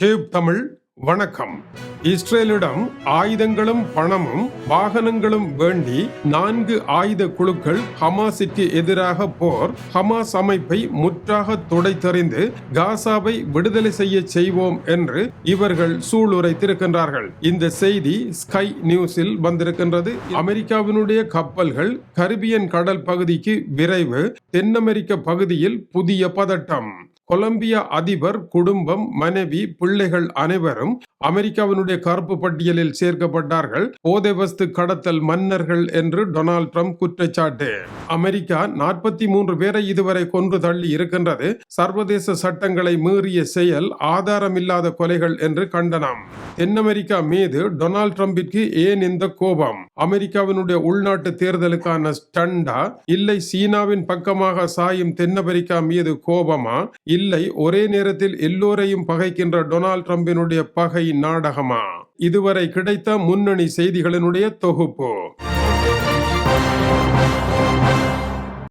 Tube Tamil வணக்கம். இஸ்ரேலிடம் ஆயுதங்களும் பணமும் வாகனங்களும் வேண்டி நான்கு ஆயுத குழுக்கள் ஹமாஸிற்கு எதிராக போர் ஹமாஸ் அமைப்பை முற்றாக துடைத்தறிந்து காசாவை விடுதலை செய்ய செய்வோம் என்று இவர்கள் சூளுரைத்திருக்கின்றார்கள். இந்த செய்தி ஸ்கை நியூஸில் வந்திருக்கின்றது. அமெரிக்காவினுடைய கப்பல்கள் கரிபியன் கடல் பகுதிக்கு விரைவு தென் அமெரிக்க பகுதியில் புதிய பதட்டம். கொலம்பியா அதிபர் குடும்பம் மனைவி பிள்ளைகள் அனைவரும் அமெரிக்காவினுடைய கருப்பு பட்டியலில் சேர்க்கப்பட்டார்கள். போதை வஸ்து கடத்தல் மன்னர்கள் என்று டொனால்ட் ட்ரம்ப் குற்றச்சாட்டு. அமெரிக்கா நாற்பத்தி மூன்று பேரை இதுவரை கொன்று தள்ளி இருக்கின்றது. சர்வதேச சட்டங்களை மீறிய செயல் ஆதாரமில்லாத கொலைகள் என்று கண்டனம். தென் அமெரிக்கா மீது டொனால்ட் ட்ரம்பிற்கு ஏன் இந்த கோபம்? அமெரிக்காவினுடைய உள்நாட்டு தேர்தலுக்கான ஸ்டண்டா? இல்லை சீனாவின் பக்கமாக சாயும் தென் அமெரிக்கா மீது கோபமா? இல்லை ஒரே நேரத்தில் எல்லோரையும் பகைக்கின்ற டொனால்ட் ட்ரம்பினுடைய பகை நாடகமா? இதுவரை கிடைத்த முன்னணி செய்திகளினுடைய தொகுப்பு.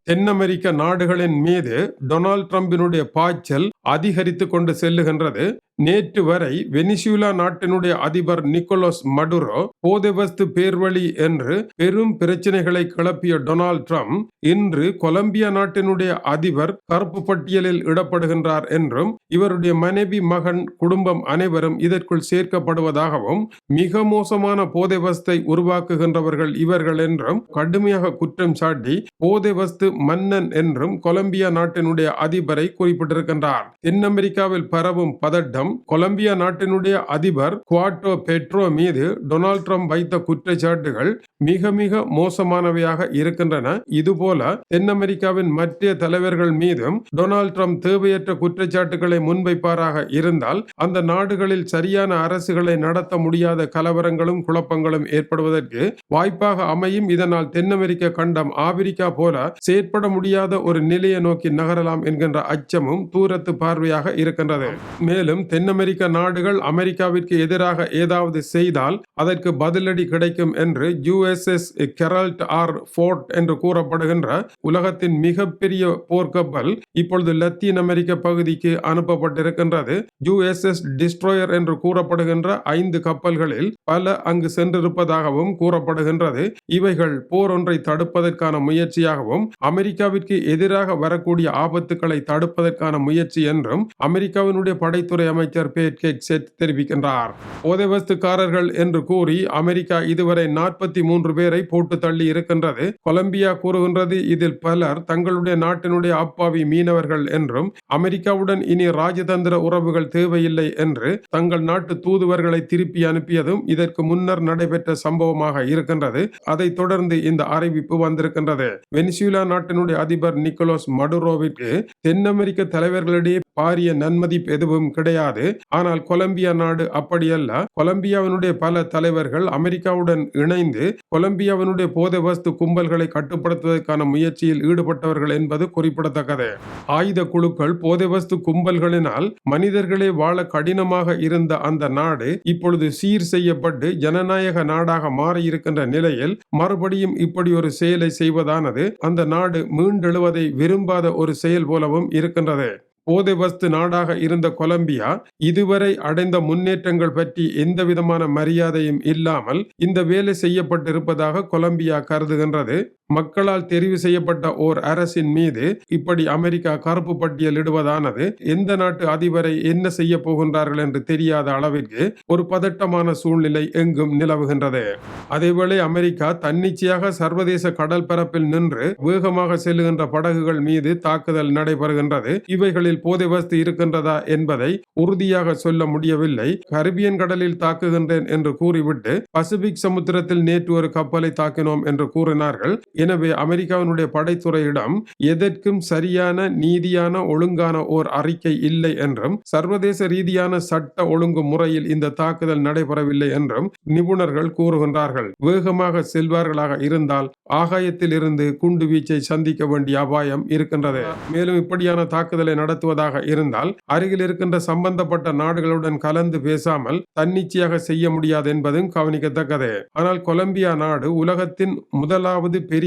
தென் அமெரிக்க நாடுகளின் மீது டொனால்ட் ட்ரம்பினுடைய பாய்ச்சல் அதிகரித்து கொண்டு செல்லுகின்றது. நேற்று வரை வெனிசுலா நாட்டினுடைய அதிபர் நிக்கோலஸ் மடுரோ போதைவஸ்து பேர்வழி என்று பெரும் பிரச்சனைகளை கிளப்பிய டொனால்ட் ட்ரம்ப் இன்று கொலம்பியா நாட்டினுடைய அதிபர் கருப்பு பட்டியலில் இடப்படுகின்றார் என்றும் இவருடைய மனைவி மகன் குடும்பம் அனைவரும் இதற்குள் சேர்க்கப்படுவதாகவும் மிக மோசமான போதைவஸ்தை உருவாக்குகின்றவர்கள் இவர்கள் என்றும் கடுமையாக குற்றம் சாட்டி போதைவஸ்து மன்னன் என்றும் கொலம்பியா நாட்டினுடைய அதிபரை குறிப்பிட்டிருக்கின்றார். தென் அமெரிக்காவில் பரவும் பதட்டம் கொலம்பியா நாட்டினுடைய அதிபர் குவாட்டோ பெட்ரோ மீது டொனால்ட் ட்ரம்ப் வைத்த குற்றச்சாட்டுகள் மிக மிக மோசமானவையாக இருக்கின்றன. இதுபோல தென் அமெரிக்காவின் மற்ற தலைவர்கள் மீதும் டொனால்ட் ட்ரம்ப் தேவையற்ற குற்றச்சாட்டுகளை முன்வைப்பாராக இருந்தால் அந்த நாடுகளில் சரியான அரசுகளை நடத்த முடியாத கலவரங்களும் குழப்பங்களும் ஏற்படுவதற்கு வாய்ப்பாக அமையும். இதனால் தென் அமெரிக்க கண்டம் ஆப்பிரிக்கா போல செயற்பட முடியாத ஒரு நிலையை நோக்கி நகரலாம் என்கின்ற அச்சமும் தூரத்து பார்வையாக இருக்கின்றது. மேலும் தென் அமெரிக்க நாடுகள் அமெரிக்காவிற்கு எதிராக ஏதாவது செய்தால் அதற்கு பதிலடி கிடைக்கும் என்று U USS Gerald R Ford என்று கூறப்படுகின்ற உலகத்தின் மிகப்பெரிய போர்க்கப்பல் இப்பொழுது லத்தீன் அமெரிக்க பகுதிக்கு அனுப்பப்பட்டிருக்கின்றது. யுஎஸ்எஸ் டிஸ்ட்ரோயர் என்று கூறப்படுகின்ற ஐந்து கப்பல்களில் பல அங்கு சென்றிருப்பதாகவும் கூறப்படுகின்றது. இவைகள் போர் ஒன்றை தடுப்பதற்கான முயற்சியாகவும் அமெரிக்காவிற்கு எதிராக வரக்கூடிய ஆபத்துக்களை தடுப்பதற்கான முயற்சி என்றும் அமெரிக்காவினுடைய படைத்துறை அமைச்சர் பேட் கெக்செட் தெரிவிக்கின்றார். போதைவஸ்துக்காரர்கள் என்று கூறி அமெரிக்கா இதுவரை நாற்பத்தி மூன்று மூன்று பேரை போட்டு தள்ளி இருக்கின்றது. கொலம்பியா கூறுகின்றது இதில் பலர் தங்களுடைய நாட்டினுடைய அப்பாவி மீனவர்கள் என்றும் அமெரிக்காவுடன் இனி ராஜதந்திர உறவுகள் தேவையில்லை என்று தங்கள் நாட்டு தூதுவர்களை திருப்பி அனுப்பியதும் இதற்கு முன்னர் நடைபெற்ற சம்பவமாக இருக்கின்றது. அதைத் தொடர்ந்து இந்த அறிவிப்பு வந்திருக்கின்றது. வெனிசுலா நாட்டினுடைய அதிபர் நிக்கோலஸ் மடுரோவிற்கு தென் அமெரிக்க தலைவர்களிடையே பாரிய நன்மதிப்பு எதுவும் கிடையாது. ஆனால் கொலம்பியா நாடு அப்படியல்ல. கொலம்பியாவினுடைய பல தலைவர்கள் அமெரிக்காவுடன் இணைந்து கொலம்பியாவினுடைய போதை வஸ்து கும்பல்களை கட்டுப்படுத்துவதற்கான முயற்சியில் ஈடுபட்டவர்கள் என்பது குறிப்பிடத்தக்கது. ஆயுத குழுக்கள் போதை வஸ்து கும்பல்களினால் மனிதர்களே வாழ கடினமாக இருந்த அந்த நாடு இப்பொழுது சீர் செய்யப்பட்டு ஜனநாயக நாடாக மாறியிருக்கின்ற நிலையில் மறுபடியும் இப்படி ஒரு செயலை செய்வதானது அந்த நாடு மீண்டெழுவதை விரும்பாத ஒரு செயல் போலவும் இருக்கின்றது. போதைவஸ்து நாடாக இருந்த கொலம்பியா இதுவரை அடைந்த முன்னேற்றங்கள் பற்றி எந்த விதமான மரியாதையும் இல்லாமல் இந்த வேலை செய்யப்பட்டிருப்பதாக கொலம்பியா கருதுகின்றது. மக்களால் தெரிவு செய்யப்பட்ட ஓர் அரசின் மீது இப்படி அமெரிக்கா கருப்பு பட்டியல் இடுவதானது? எந்த நாட்டு அதிபரை என்ன செய்ய போகின்றார்கள் என்று தெரியாத அளவிற்கு ஒரு பதட்டமான சூழ்நிலை எங்கும் நிலவுகின்றது. அதேவேளை அமெரிக்கா தன்னிச்சையாக சர்வதேச கடல் பரப்பில் நின்று வேகமாக செல்லுகின்ற படகுகள் மீது தாக்குதல் நடைபெறுகின்றது. இவைகளில் போதை வஸ்து இருக்கின்றதா என்பதை உறுதியாக சொல்ல முடியவில்லை. கரிபியன் கடலில் தாக்குகின்றேன் என்று கூறிவிட்டு பசிபிக் சமுத்திரத்தில் நேற்று ஒரு கப்பலை தாக்கினோம் என்று கூறினார்கள். எனவே அமெரிக்காவினுடைய படைத்துறையிடம் எதற்கும் சரியான நீதியான ஒழுங்கான ஓர் அறிக்கை இல்லை என்றும் சர்வதேச ரீதியான சட்ட ஒழுங்கு முறையில் இந்த தாக்குதல் நடைபெறவில்லை என்றும் நிபுணர்கள் கூறுகின்றார்கள். வேகமாக செல்வார்களாக இருந்தால் ஆகாயத்தில் இருந்து குண்டு வீச்சை சந்திக்க வேண்டிய அபாயம் இருக்கின்றது. மேலும் இப்படியான தாக்குதலை நடத்துவதாக இருந்தால் அருகில் இருக்கின்ற சம்பந்தப்பட்ட நாடுகளுடன் கலந்து பேசாமல் தன்னிச்சையாக செய்ய முடியாது என்பதும் கவனிக்கத்தக்கது. ஆனால் கொலம்பியா நாடு உலகத்தின் முதலாவது பெரிய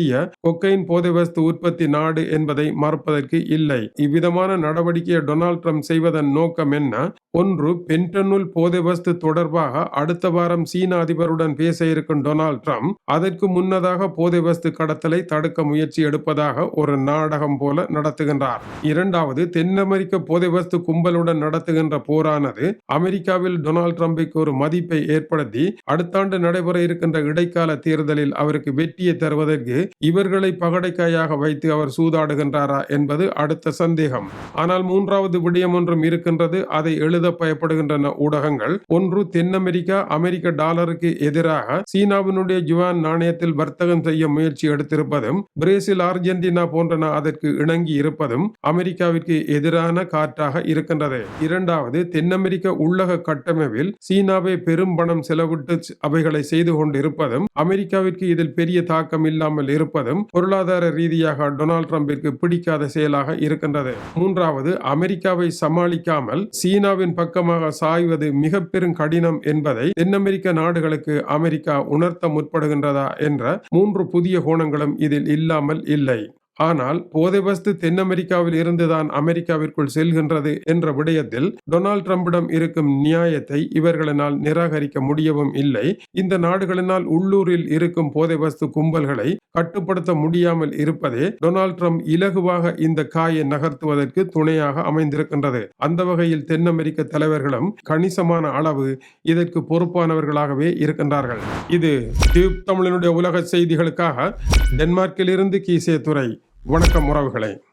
கொக்கைன் போதை வஸ்து உற்பத்தி நாடு என்பதை மறப்பதற்கு இல்லை. இவ்விதமான நடவடிக்கையை டொனால்ட் ட்ரம்ப் செய்வதன் நோக்கம் என்ன? ஒன்று பென்டனுல் போதை வஸ்து தொடர்பாக அடுத்த வாரம் சீன அதிபருடன் பேச இருக்கும் டொனால்ட் ட்ரம்ப் அதற்கு முன்னதாக போதை வஸ்து கடத்தலை தடுக்க முயற்சி எடுப்பதாக ஒரு நாடகம் போல நடத்துகின்றார். இரண்டாவது தென் அமெரிக்க போதை வஸ்து கும்பலுடன் நடத்துகின்ற போரானது அமெரிக்காவில் டொனால்ட் ட்ரம்பிற்கு ஒரு மதிப்பை ஏற்படுத்தி அடுத்த ஆண்டு நடைபெற இருக்கின்ற இடைக்கால தேர்தலில் அவருக்கு வெற்றியை தருவதற்கு இவர்களை பகடைக்காயாக வைத்து அவர் சூதாடுகின்றாரா என்பது அடுத்த சந்தேகம். ஆனால் மூன்றாவது விடயம் ஒன்றும் இருக்கின்றது. அதை எழுத பயப்படுகின்றன ஊடகங்கள். ஒன்று தென் அமெரிக்கா அமெரிக்க டாலருக்கு எதிராக சீனாவினுடைய ஜுவான் நாணயத்தில் வர்த்தகம் செய்ய முயற்சி எடுத்திருப்பதும் பிரேசில் அர்ஜென்டினா போன்றன அதற்கு இணங்கி இருப்பதும் அமெரிக்காவிற்கு எதிரான காற்றாக இருக்கின்றது. இரண்டாவது தென் அமெரிக்க உள்ளக கட்டமைப்பில் சீனாவை பெரும் பணம் செலவிட்டு அவைகளை செய்து கொண்டிருப்பதும் அமெரிக்காவிற்கு இதில் பெரிய தாக்கம் இல்லாமல் இருப்பதும் பொருளாதார ரீதியாக டொனால்ட் ட்ரம்பிற்கு பிடிக்காத செயலாக இருக்கின்றது. மூன்றாவது அமெரிக்காவை சமாளிக்காமல் சீனாவின் பக்கமாக சாய்வது மிக பெரும் கடினம் என்பதை தென் அமெரிக்க நாடுகளுக்கு அமெரிக்கா உணர்த்த முற்படுகின்றதா என்ற மூன்று புதிய கோணங்களும் இதில் இல்லாமல் இல்லை. ஆனால் போதை வஸ்து தென் அமெரிக்காவில் இருந்துதான் அமெரிக்காவிற்குள் செல்கின்றது என்ற விடயத்தில் டொனால்ட் ட்ரம்பிடம் இருக்கும் நியாயத்தை இவர்களினால் நிராகரிக்க முடியவும் இல்லை. இந்த நாடுகளினால் உள்ளூரில் இருக்கும் போதை வஸ்து கும்பல்களை கட்டுப்படுத்த முடியாமல் இருப்பதே டொனால்ட் ட்ரம்ப் இலகுவாக இந்த காயை நகர்த்துவதற்கு துணையாக அமைந்திருக்கின்றது. அந்த வகையில் தென் அமெரிக்க தலைவர்களும் கணிசமான அளவு இதற்கு பொறுப்பானவர்களாகவே இருக்கின்றார்கள். இது டியூப் தமிழனுடைய உலக செய்திகளுக்காக டென்மார்க்கிலிருந்து கீசே துறை வணக்கம் உறவுகளை.